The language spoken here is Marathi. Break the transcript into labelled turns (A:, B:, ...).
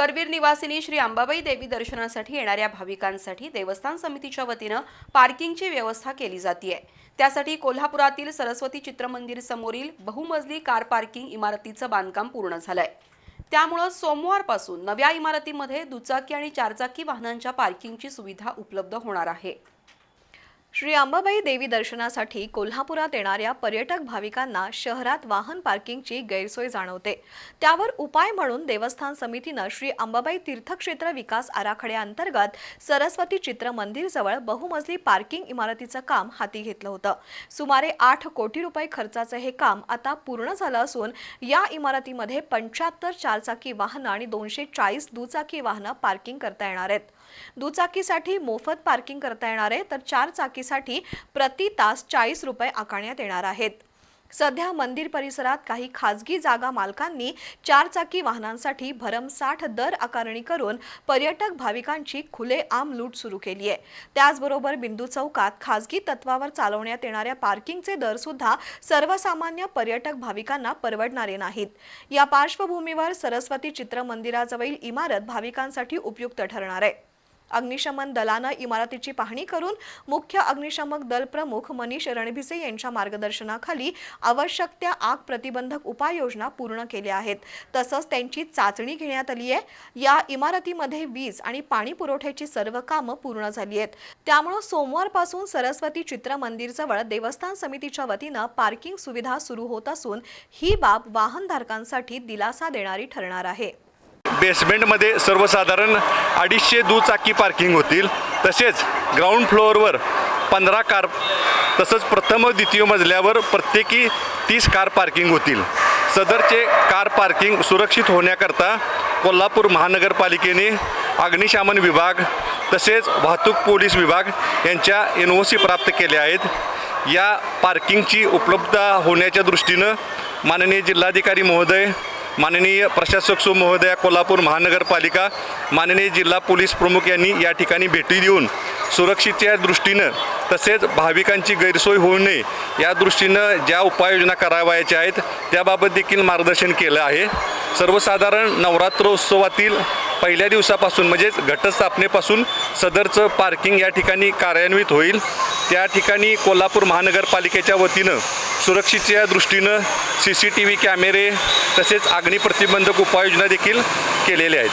A: करवीर निवासिनी श्री अंबाबाई देवी दर्शनासाठी येणाऱ्या भाविकांसाठी देवस्थान समितीच्या वतीनं पार्किंगची व्यवस्था केली जाते त्यासाठी कोल्हापुरातील सरस्वती चित्रमंदिर समोरील बहुमजली कार पार्किंग इमारतीचं बांधकाम पूर्ण झालंय. त्यामुळं सोमवारपासून नव्या इमारतीमध्ये दुचाकी आणि चारचाकी वाहनांच्या पार्किंगची सुविधा उपलब्ध होणार आहे.
B: श्री अंबाबाई देवी दर्शनासाठी कोल्हापुरात येणाऱ्या पर्यटक भाविकांना शहरात वाहन पार्किंगची गैरसोय जाणवते. त्यावर उपाय म्हणून देवस्थान समितीनं श्री अंबाबाई तीर्थक्षेत्र विकास आराखड्याअंतर्गत सरस्वती चित्र मंदिरजवळ बहुमजली पार्किंग इमारतीचं काम हाती घेतलं होतं. सुमारे आठ कोटी रुपये खर्चाचं हे काम आता पूर्ण झालं असून या इमारतीमध्ये पंच्याहत्तर चारचाकी वाहनं आणि दोनशे चाळीस दुचाकी वाहनं पार्किंग करता येणार आहेत. दुचाकीसाठी मोफत पार्किंग करता येणार आहे तर चार चाकीसाठी प्रति तास चाळीस रुपये आकारण्यात येणार आहेत. सध्या मंदिर परिसरात काही खाजगी जागा मालकांनी चारचाकी वाहनांसाठी भरमसाठ दर आकारणी करून पर्यटक भाविकांची खुलेआम लूट सुरू केली आहे. त्याचबरोबर बिंदू चौकात खाजगी तत्वावर चालवण्यात येणाऱ्या पार्किंगचे दर सुद्धा सर्वसामान्य पर्यटक भाविकांना परवडणारे नाहीत. या पार्श्वभूमीवर सरस्वती चित्र मंदिराजवळील इमारत भाविकांसाठी उपयुक्त ठरणार आहे. अग्निशमन दलानं इमारतीची पाहणी करून मुख्य अग्निशमक दल प्रमुख मनीष रणभिसे यांच्या मार्गदर्शनाखाली आवश्यक त्या आग प्रतिबंधक उपाययोजना पूर्ण केल्या आहेत. तसंच त्यांची चाचणी घेण्यात आली आहे. या इमारतीमध्ये वीज आणि पाणी पुरवठ्याची सर्व कामं पूर्ण झाली आहेत. त्यामुळं सोमवारपासून सरस्वती चित्र मंदिरजवळ देवस्थान समितीच्या वतीनं पार्किंग सुविधा सुरू होत असून ही बाब वाहनधारकांसाठी दिलासा देणारी ठरणार आहे.
C: बेसमेंटमध्ये सर्वसाधारण अडीचशे दुचाकी पार्किंग होतील. तसेच ग्राउंड फ्लोअरवर पंधरा कार तसंच प्रथम व द्वितीय मजल्यावर प्रत्येकी तीस कार पार्किंग होतील. सदरचे कार पार्किंग सुरक्षित होण्याकरता कोल्हापूर महानगरपालिकेने अग्निशामन विभाग तसेच वाहतूक पोलीस विभाग यांच्या एन ओ सी प्राप्त केल्या आहेत. या पार्किंगची उपलब्धता होण्याच्या दृष्टीनं माननीय जिल्हाधिकारी महोदय माननीय प्रशासक सु महोदया कोल्हापूर महानगरपालिका माननीय जिल्हा पोलीस प्रमुख यांनी या ठिकाणी भेटी देऊन सुरक्षेच्या दृष्टीनं तसेच भाविकांची गैरसोय होऊ नये या दृष्टीनं ज्या उपाययोजना करावयाच्या आहेत त्याबाबत देखील मार्गदर्शन केलं आहे. सर्वसाधारण नवरात्रोत्सवातील पहिल्या दिवसापासून म्हणजेच घटस्थापनेपासून सदरचं पार्किंग या ठिकाणी कार्यान्वित होईल. त्या ठिकाणी कोल्हापूर महानगरपालिकेच्या वतीनं सुरक्षेच्या दृष्टीनं सी सी टी व्ही कॅमेरे तसेच अग्निप्रतिबंधक उपाययोजना देखील केलेल्या आहेत.